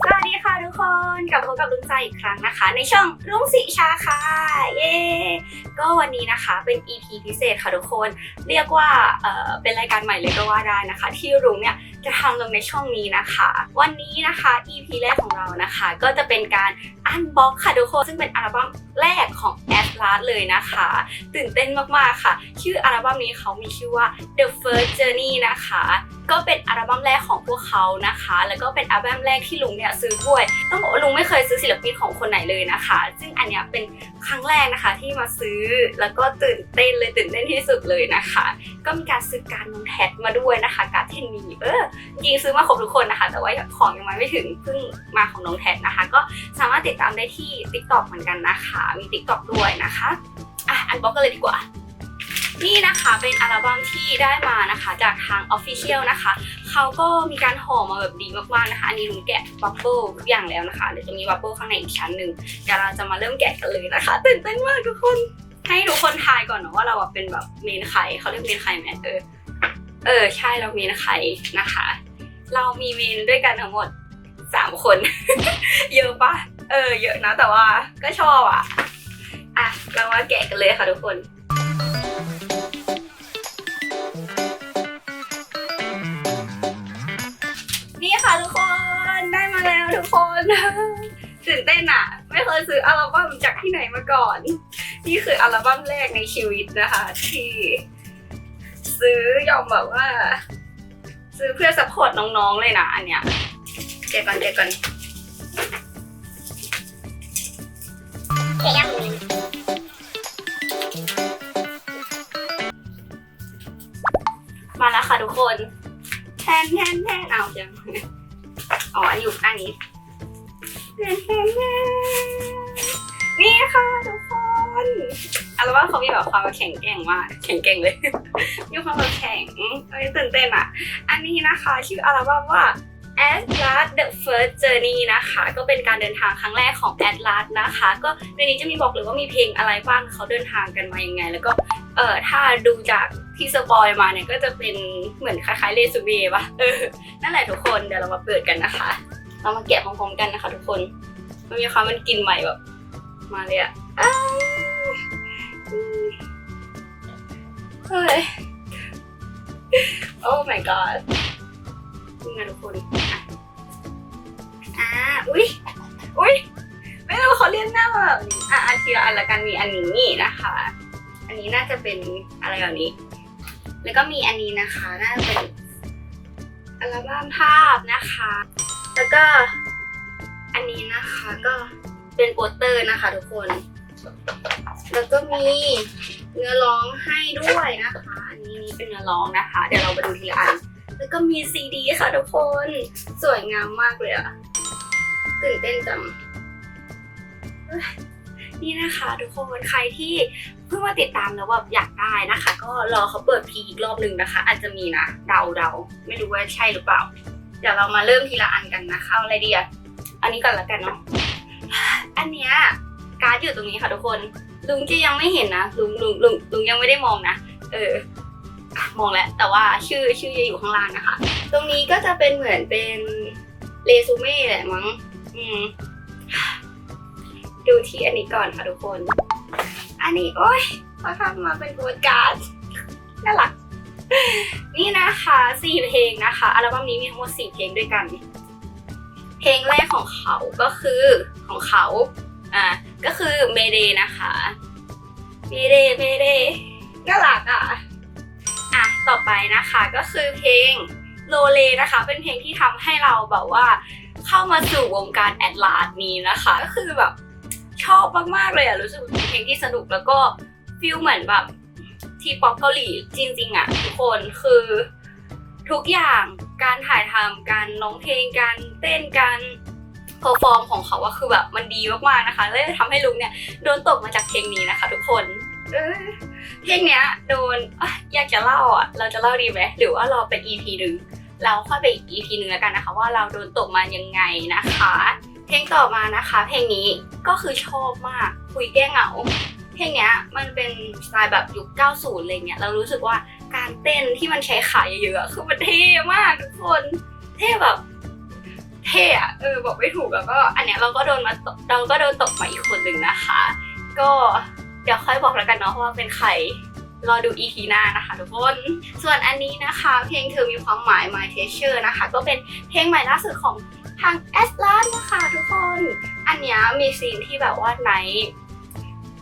สวัสดีค่ะทุกคนกลับพบกับลุงใจอีกครั้งนะคะ ในช่องลุงสิชาค่ะเย้ก็วันนี้นะคะเป็น EP พิเศษค่ะทุกคน เรียกว่าเออเป็นรายการใหม่เลยก็ว่าได้นะคะ ที่ลุงเนี่ยจะทำลงในช่องนี้นะคะ วันนี้นะคะ EP แรกของเรานะคะ ก็จะเป็นการอันบ็อกค่ะทุกคนซึ่งเป็นอัลบั้มแรกของ Atlas เลยนะคะ ตื่นเต้นมากๆค่ะ ชื่ออัลบั้มนี้เขามีชื่อว่า The First Journey นะคะ ก็เป็นอัลบั้มแรกของพวกเขานะคะ แล้วก็เป็นอัลบั้มแรกที่ลุงเนี่ยซื้อด้วย ต้องบอกว่าลุงไม่เคยซื้อศิลปินของคนไหนเลยนะคะ ซึ่งอันเนี้ยเป็นครั้งแรกนะคะที่มาซื้อแล้วก็ตื่นเต้นเลยตื่นเต้นที่สุดเลยนะคะ ก็มีการซื้อการดน้องแท็ดมาด้วยนะคะ การดเทนนีเออจริงซื้อมาครบทุกคนนะคะ แต่ว่าของยังมาไม่ถึงเพิ่งมาของน้องแท็ดนะคะ ก็สามารถติดตามได้ที่ TikTok เหมือนกันนะคะ มี TikTok ด้วยนะคะอะอันบ็อกกันเลยดีกว่า นี่นะคะเป็นอัลบั้มที่ได้มานะคะ จากทาง Official นะคะเขาก็มีการห่อมาแบบดีมากๆนะคะอันนี้ลุงแกะบับเบิลทุกอย่างแล้วนะคะเดี๋ยวจะมีบับเบิลข้างในอีกชั้นหนึ่งเดี๋ยวเราจะมาเริ่มแกะกันเลยนะคะตื่นเต้นมากทุกคนให้ทุกคนทายก่อนเนาะว่าเราอะเป็นแบบเมนใครเขาเรียกเมนใครไหมเออเออใช่เราเมนใครนะคะ เรามีเมนด้วยกันทั้งหมดสามคน เยอะปะเออ เยอะนะแต่ว่าก็ชอบอะอะเรามาแกะกันเลยค่ะทุกคน ค่ะทุกคนได้มาแล้วทุกคนตื่นเต้นอะไม่เคยซื้ออัลบั้มจากที่ไหนมาก่อน นี่คืออัลบั้มแรกในชีวิตนะคะ ที่ซื้อยอมแบบว่า ซื้อเพื่อสปอร์ตน้องๆเลยนะอันเนี้ยเจ๊ก่อนเจ๊ก่อนเจ๊ยังมีมาแล้วค่ะทุกคน แทนแทนแทนเอาจัง อ๋ออันอยู่ข้างนี้แทนแทนแทนนี่ค่ะทุกคนอัลบั้มเขามีแบบความแข็งแกร่งมากแข็งแกร่งเลย มีความแบบแข็งเอ้ยตื่นเต้นอะ อันนี้นะคะชื่ออัลบั้มว่า Atlas The First Journey นะคะ ก็เป็นการเดินทางครั้งแรกของ Atlas นะคะ ก็ในนี้จะมีบอกเลยว่ามีเพลงอะไรบ้างเขาเดินทางกันมายังไง แล้วก็ เอ่อถ้าดูจากที่สปอยมาเนี่ยก็จะเป็นเหมือนคล้ายๆเรซูเม่ปะเออนั่นแหละทุกคนเดี๋ยวเรามาเปิดกันนะคะ เรามาแกะพร้อมๆกันนะคะ ทุกคนมันมีความมันกลิ่นใหม่แบบมาเลยอะอ้าวอืมเฮ้ยโอ้ my god นี่ไงทุกคนอ่าอุ้ยอุ้ยไม่รู้เขาเรียกหน้าแบบอะอันทีละอันละกันมีอันนี้นะคะ นนี้น่าจะเป็นอะไรแบบนี้ แล้วก็มีอันนี้นะคะ น่าจะเป็นอัลบั้มภาพนะคะ แล้วก็อันนี้นะคะก็เป็นโปสเตอร์นะคะ ทุกคน แล้วก็มีเนื้อร้องให้ด้วยนะคะ อันนี้เป็นเนื้อร้องนะคะ เดี๋ยวเราไปดูทีละอัน แล้วก็มีซีดีค่ะทุกคน สวยงามมากเลยอะตื่นเต้นจังนี่นะคะทุกคนใครที่ เพิ่งมาติดตามแล้วแบบอยากได้นะคะ ก็รอเขาเปิดพีอีกรอบหนึ่งนะคะ อาจจะมีนะเดาเดาไม่รู้ว่าใช่หรือเปล่า เดี๋ยวเรามาเริ่มทีละอันกันนะคะเอาอะไรดีอะอันนี้ก่อนละกันเนาะอันเนี้ยการ์ดอยู่ตรงนี้ค่ะทุกคนลุงจะยังไม่เห็นนะลุงลุงลุงลุงยังไม่ได้มองนะเออมองแล้วแต่ว่าชื่อชื่อจะอยู่ข้างล่างนะคะ ตรงนี้ก็จะเป็นเหมือนเป็นเรซูเม่แหละมั้ง อืม ดูที่อันนี้ก่อนค่ะทุกคน อันนี้โอ้ยเขาทำมาเป็นโปสการ์ดน่ารัก นี่นะคะสี่เพลงนะคะอัลบั้มนี้มีทั้งหมดสี่เพลงด้วยกัน เพลงแรกของเขาก็คือของเขาอ่าก็คือเมเดนะคะเมเดเมเดน่ารักอะอะต่อไปนะคะก็คือเพลงโลเลนะคะ เป็นเพลงที่ทำให้เราแบบว่า เข้ามาสู่วงการแอดลาสนี้นะคะ ก็คือแบบ ชอบมากๆเลยอะรู้สึกเป็นเพลงที่สนุกแล้วก็ฟีลเหมือนแบบทีป๊อปเกาหลีจริงๆอะทุกคนคือทุกอย่างการถ่ายทำการร้องเพลงการเต้นการเพอร์ฟอร์มของเขาอะคือแบบมันดีมากๆนะคะเลยทำให้ลุงเนี่ยโดนตกมาจากเพลงนี้นะคะ ทุกคนเพลงเนี้ยโดนอะอยากจะเล่าอะเราจะเล่าดีไหมหรือว่าเราเป็น EP หนึ่งเราค่อยไปอีก EP หนึ่งแล้วกันนะคะ ว่าเราโดนตกมายังไงนะคะ เพลงต่อมานะคะ เพลงนี้ก็คือชอบมากคุยแก้เหงา เพลงเนี้ยมันเป็นสไตล์แบบยุค 90 อะไรเงี้ยเรารู้สึกว่าการเต้นที่มันใช้ขาเยอะๆคือมันเท่มากทุกคนเท่แบบเท่อะเออบอกไม่ถูกแล้วก็อันเนี้ยเราก็โดนมาตกเราก็โดนตกมาอีกคนหนึ่งนะคะ ก็เดี๋ยวค่อยบอกแล้วกันเนาะว่าเป็นใครรอดู EP หน้านะคะทุกคน ส่วนอันนี้นะคะ เพลงเธอมีความหมาย My Teacher นะคะ ก็เป็นเพลงใหม่ล่าสุดของ ทาง s อ l a s นะคะทุกคน อันเนี้ยมีซีนที่แบบว่าไนท์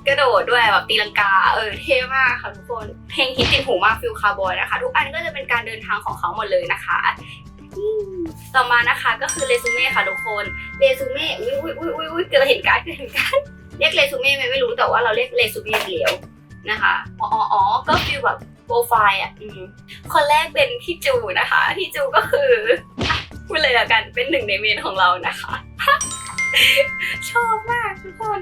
กระโดดด้วยแบบตีลังกาเออเท่มากค่ะทุกคน เพลงฮิตติดหูมากฟิลคาร์บอยนะคะ ทุกอันก็จะเป็นการเดินทางของเขาหมดเลยนะคะต่อมานะคะก็คือเรซูเม่ค่ะทุกคนเรซูเม่อุ้ยอุ้ยอุ้ยอุ้ยอุ้ยเกิดเห็นการเกิดเห็นการเรียกเรซูเม่ไหมไม่รู้แต่ว่าเราเรียกเรซูเม่เหลวนะคะอ๋ออ๋ออ๋อก็ฟีลแบบโปรไฟล์อะคนแรกเป็นพี่จูนะคะพี่จูก็คืออะ พูดเลยละกันเป็นหนึ่งในเมนของเรานะคะ ชอบมากทุกคน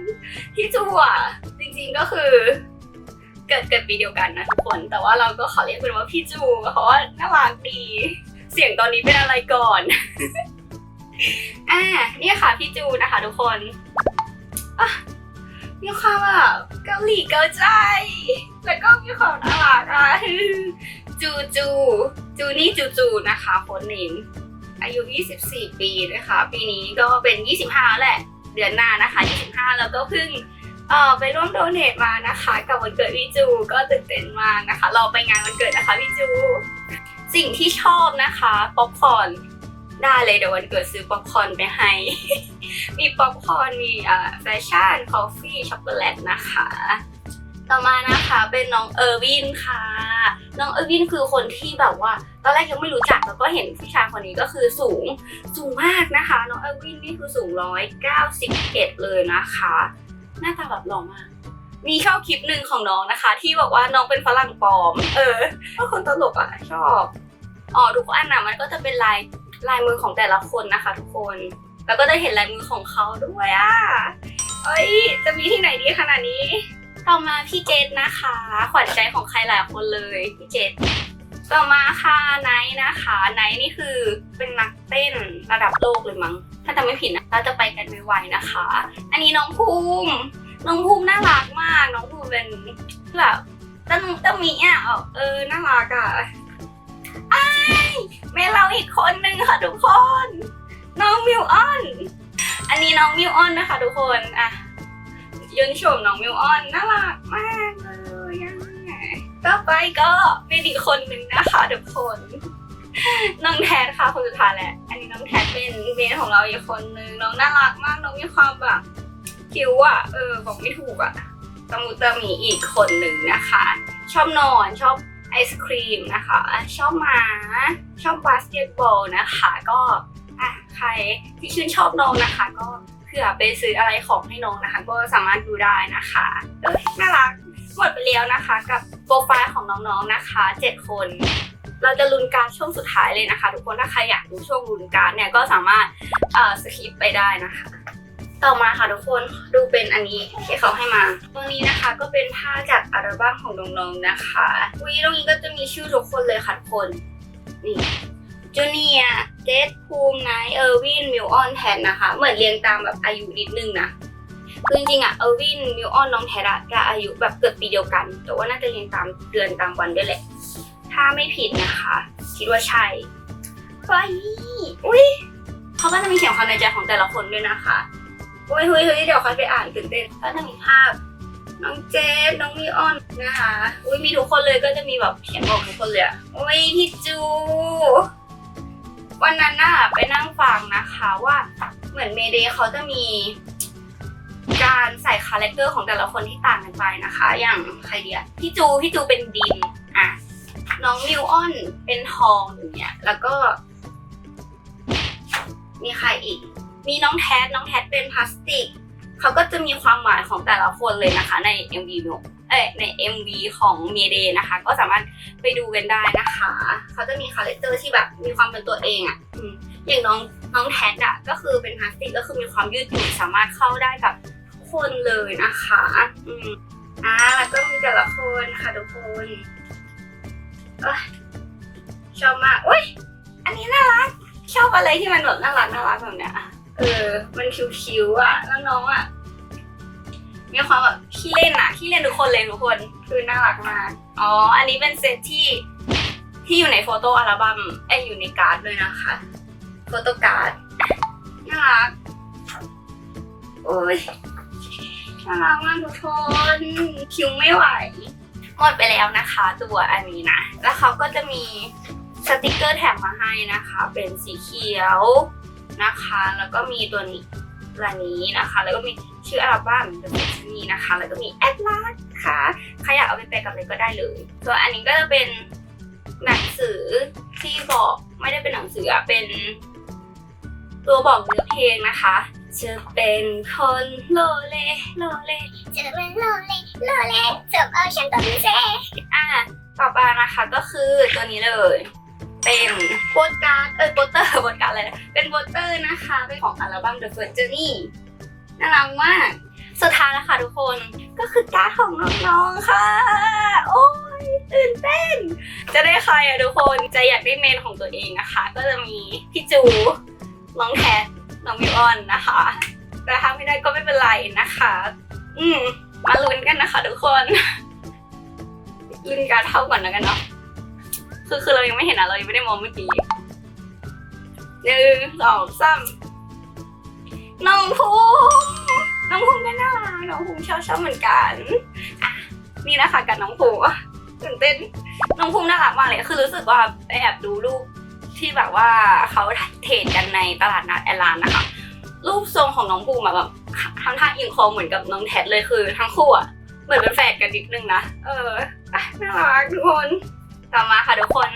พี่จูอะจริงๆก็คือ เกิดเกิดปีเดียวกันนะทุกคน แต่ว่าเราก็ขอเรียกเป็นว่าพี่จูเพราะว่าน่ารักดี เสียงตอนนี้เป็นอะไรก่อนอ่านี่ค่ะพี่จูนะคะ ทุกคนมีความแบบเกาหลีเกาใจ แล้วก็มีความน่ารักอะจูจูจูนี่จูจูนะคะโคนเนม อายุ 24 ปีนะคะ ปีนี้ก็เป็น 25 แหละ เดือนหน้านะคะ 25 แล้วก็เพิ่งเอ่อไปร่วมโดเนทมานะคะ กับวันเกิดพี่จูก็ตื่นเต้นมากนะคะเราไปงานวันเกิดนะคะพี่จู สิ่งที่ชอบนะคะป๊อปคอร์นได้เลยเดี๋ยววันเกิดซื้อป๊อปคอร์นไปให้ มีป๊อปคอร์นมีอ่าแฟชั่นคอฟฟี่ช็อกโกแลตนะคะ ต่อมานะคะเป็นน้องเออร์วินค่ะ น้องเออร์วินคือคนที่แบบว่า ตอนแรกยังไม่รู้จักแล้วก็เห็นผู้ชายคนนี้ก็คือสูงสูงมากนะคะ น้องเออร์วินนี่คือสูงร้อยเก้าสิบเอ็ดเลยนะคะ หน้าตาแบบหล่อมากมีชอบคลิปหนึ่งของน้องนะคะ ที่บอกว่าน้องเป็นฝรั่งปลอม เออก็คนตลกอะชอบอ๋อทุกอันอะมันก็จะเป็นลายลายมือของแต่ละคนนะคะ ทุกคน แล้วก็ได้เห็นลายมือของเขาด้วยอะเอ้ยจะมีที่ไหนดีขนาดนี้ ต่อมาพี่เจษนะคะ ขวัญใจของใครหลายคนเลยพี่เจษต่อมาค่ะไนท์นะคะไนท์นี่คือเป็นนักเต้นระดับโลกเลยมั้งถ้าจำไม่ผิดนะเราจะไปกันไวๆนะคะ อันนี้น้องภูมิน้องภูมิน่ารักมาก น้องภูมิเป็นแบบตั้งตั้งมีอะเออน่ารักอะอ้แม่เราอีกคนนึงค่ะทุกคน น้องมิวออน อันนี้น้องมิวออนนะคะทุกคนอะ ยนชมน้องมิวออนน่ารักมากเลยอะต่อไปก็เป็นอีกคนนึงนะคะทุกคนน้องแทนค่ะคนสุดท้ายแหละอันนี้น้องแทนเป็นเมนของเราอีกคนนึงน้องน่ารักมากน้องมีความแบบคิ้วอะเออบอกไม่ถูกอะตะมุตะมีอีกคนหนึ่งนะคะ ชอบนอนชอบไอศครีมนะคะ ชอบหมาชอบบาสเกตบอลนะคะ ก็อะใครที่ชื่นชอบน้องนะคะ ก็ ผื่อไปซื้ออะไรของให้น้องนะคะ ก็สามารถดูได้นะคะเอ้ยน่ารักหมดไปแล้วนะคะ กับโปรไฟล์ของน้องๆนะคะ 7 คน เราจะลุ้นการช่วงสุดท้ายเลยนะคะ ทุกคนถ้าใครอยากดูช่วงลุ้นการเนี่ยก็สามารถเอ่อสคิปไปได้นะคะ ต่อมาค่ะทุกคนดูเป็นอันนี้ที่เขาให้มาตรงนี้นะคะก็เป็นผ้าจากอัลบั้มของน้องๆนะคะวีตรงนี้ก็จะมีชื่อทุกคนเลยค่ะทุกคนนี่จูเนีย เจสภูมิไนเออร์วินมิวออนแทนนะคะ เหมือนเรียงตามแบบอายุนิดนึงนะคือจริงๆอะเออร์วินมิวออนน้องแทนอะจะอายุแบบเกิดปีเดียวกัน แต่ว่าน่าจะเรียงตามเดือนตามวันด้วยแหละ ถ้าไม่ผิดนะคะ คิดว่าใช่ไปอุ้ยเขาก็จะมีเขียนความในใจของแต่ละคนด้วยนะคะอุ้ยเฮ้ยเฮ้ยเดี๋ยวค่อยไปอ่านตื่นเต้นก็จะมีภาพน้องเจฟน้องมิออนนะคะ อุ้ยมีทุกคนเลยก็จะมีแบบเขียนบอกทุกคนเลยอะอุ้ยพี่จู วันนั้นน่ะไปนั่งฟังนะคะว่าเหมือนเมเดย์เขาจะมีการใส่คาแรคเตอร์ของแต่ละคนที่ต่างกันไปนะคะ อย่างใครเดียพี่จูพี่จูเป็นดินอะน้องมิวออนเป็นทองอย่างเงี้ยแล้วก็ มีใครอีก มีน้องแทสน้องแทสเป็นพลาสติกเขาก็จะมีความหมายของแต่ละคนเลยนะคะ ใน MV มิว เอ้ยใน MV ของเมเดนะคะ ก็สามารถไปดูกันได้นะคะ เขาจะมีคาแรคเตอร์ที่แบบมีความเป็นตัวเองอะอย่างน้องน้องแทสอะก็คือเป็นพลาสติกก็คือมีความยืดหยุ่นสามารถเข้าได้กับทุกคนเลยนะคะอืมอ่าแล้วก็มีแต่ละคนค่ะทุกคนชอบมากอุ้ยอันนี้น่ารักชอบอะไรที่มันแบบน่ารักน่ารักแบบเนี้ยเออ มันคิ้วๆอะแล้วน้องอะ มีความแบบขี้เล่นอะขี้เล่นทุกคนเลยทุกคนคือน่ารักมากอ๋ออันนี้เป็นเซตที่ที่อยู่ในโฟโต้อัลบั้มไอยอยู่ในการ์ดเลยนะคะโฟโต้การ์ดน่ารักโอ้ยน่ารักมากทุกคนคิวไม่ไหวหมดไปแล้วนะคะตัวอันนี้นะ แล้วเขาก็จะมีสติกเกอร์แถมมาให้นะคะ เป็นสีเขียวนะคะ แล้วก็มีตัวนี้ตัวนี้นะคะ แล้วก็มี ชื่ออัลบั้ม The Destiny นะคะ แล้วก็มีแอดลาสค่ะใครอยากเอาไปแปลกับอะไรก็ได้เลย ส่วนอันนี้ก็จะเป็นหนังสือที่บอกไม่ได้เป็นหนังสืออะเป็นตัวบอกเนื้อเพลงนะคะจะเป็นคนโลเลโลเลเจอมันโลเลโลเลจบเอาฉันตัวพิเศษอะต่อไปนะคะก็คือตัวนี้เลย เป็นโปสการ์ดเออโปสเตอร์โปสการ์ดอะไรนะเป็นโปสเตอร์นะคะ เป็นของอัลบั้ม The First Journey น่ารักมาก สุดท้ายแล้วค่ะทุกคนก็คือการ์ดของน้องๆค่ะ โอ้ยตื่นเต้น จะได้ใครอะทุกคนจะอยากได้เมนของตัวเองนะคะ ก็จะมีพี่จูน้องแทนน้องมิวออนนะคะ แต่ถ้าไม่ได้ก็ไม่เป็นไรนะคะ อืมมาลุ้นกันนะคะ ทุกคนลุ้นการเท่าก่อนแล้วกันเนาะคือคือเรายังไม่เห็นอะเรายังไม่ได้มองเมื่อกี้หนึ่งสองสาม น้องภูมิน้องภูมิก็น่ารักน้องภูมิชอบชอบเหมือนกันอะนี่นะคะกับน้องภูมิอะตื่นเต้นน้องภูมิน่ารักมากเลยคือรู้สึกว่าไปแอบดูรูปที่แบบว่าเขาเทรดกันในตลาดนัดแอลลานนะคะ รูปทรงของน้องภูมิอะแบบทำท่าอิงคอเหมือนกับน้องแทดเลยคือทั้งคู่อะเหมือนเป็นแฝดกันนิดนึงนะเออน่ารักทุกคนต่อมาค่ะทุกคน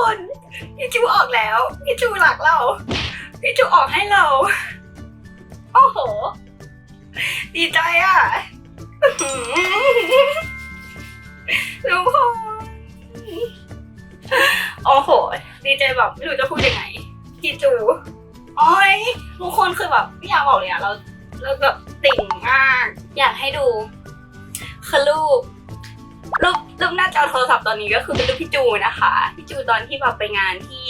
คนพี่จูออกแล้วพี่จูหลักเราพี่จูออกให้เรา โอ้โห ดีใจอะอื้อหือทุกคนโอ้โห ดีใจแบบไม่รู้จะพูดยังไงพี่จูโอ้ยทุกคนคือแบบไม่อยากบอกเลยอะเราเราแบบติ่งมาก อยากให้ดูคือรูป รูปรูปหน้าจอโทรศัพท์ตอนนี้ก็คือเป็นรูปพี่จูนะคะ พี่จูตอนที่แบบไปงานที่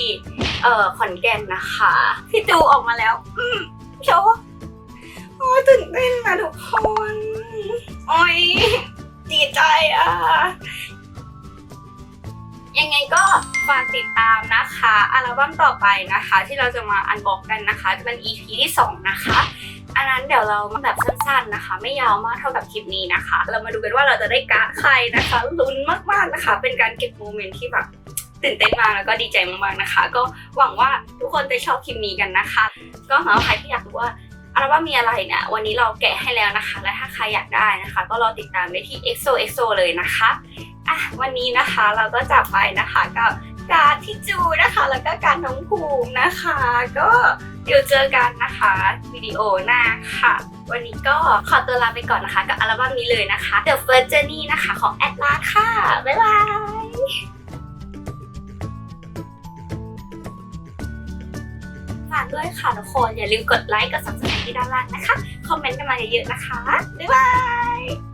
เอ่อขอนแก่นนะคะ พี่จูออกมาแล้วอืมโชว์โอ้ยตื่นเต้นนะทุกคนโอ้ยดีใจอะ ยังไงก็ฝากติดตามนะคะอัลบั้มต่อไปนะคะ ที่เราจะมาอันบอกกันนะคะ จะเป็น EP ที่ 2 นะคะ ดี๋ยวเรามาแบบสั้นๆนะคะ ไม่ยาวมากเท่ากับคลิปนี้นะคะ เรามาดูกันว่าเราจะได้การ์ดใครนะคะลุ้นมากๆนะคะ เป็นการเก็บโมเมนต์ที่แบบตื่นเต้นมากแล้วก็ดีใจมากๆนะคะ ก็หวังว่าทุกคนจะชอบคลิปนี้กันนะคะ ก็สำหรับใครที่อยากรู้ว่าอัลบั้มมีอะไรเนี่ยวันนี้เราแกะให้แล้วนะคะ และถ้าใครอยากได้นะคะ ก็รอติดตามได้ที่ EXO EXO เลยนะคะอะวันนี้นะคะเราก็จากไปนะคะกับการดพี่จูนะคะ แล้วก็การน้องภูมินะคะ ก็ เดี๋ยวเจอกันนะคะวิดีโอหน้าค่ะ วันนี้ก็ขอตัวลาไปก่อนนะคะ กับอัลบั้มนี้เลยนะคะ The First Journey นะคะของ Atlas ค่ะ บ๊ายบายฝากด้วยค่ะทุกคน อย่าลืมกดไลค์กด subscribe ที่ด้านล่างนะคะ คอมเมนต์กันมาเยอะๆนะคะ บ๊ายบาย